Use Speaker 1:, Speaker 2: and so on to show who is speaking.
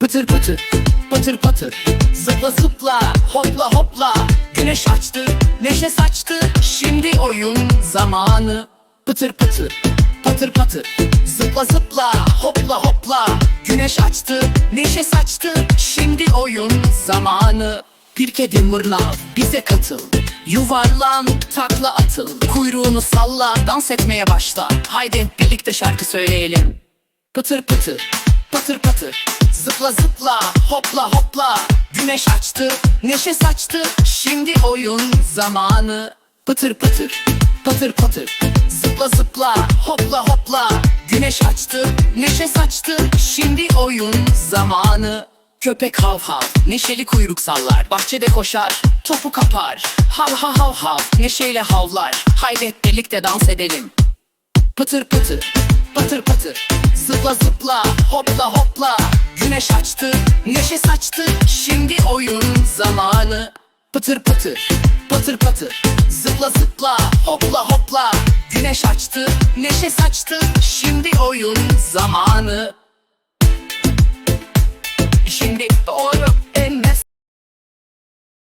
Speaker 1: Pıtır pıtır, patır patır. Zıpla zıpla, hopla hopla. Güneş açtı, neşe saçtı. Şimdi oyun zamanı. Pıtır pıtır, patır patır. Zıpla zıpla, hopla hopla. Güneş açtı, neşe saçtı. Şimdi oyun zamanı. Bir kedi mırlav, bize katıl. Yuvarlan, takla atıl. Kuyruğunu salla, dans etmeye başla. Haydi birlikte şarkı söyleyelim. Pıtır pıtır, patır patır Zıpla zıpla, hopla hopla. Güneş açtı, neşe saçtı. Şimdi oyun zamanı. Pıtır pıtır, patır patır. Zıpla zıpla, hopla hopla. Güneş açtı, neşe saçtı. Şimdi oyun zamanı. Köpek hav hav, neşeli kuyruk sallar. Bahçede koşar, topu kapar. Hav hav hav hav, neşeyle havlar. Haydi birlikte dans edelim. Pıtır pıtır, patır patır Zıpla zıpla, hopla hopla. Güneş açtı, neşe saçtı. Şimdi oyun zamanı. Pıtır pıtır, patır patır Zıpla zıpla, hopla hopla. Güneş açtı, neşe saçtı. Şimdi oyun zamanı. Şimdi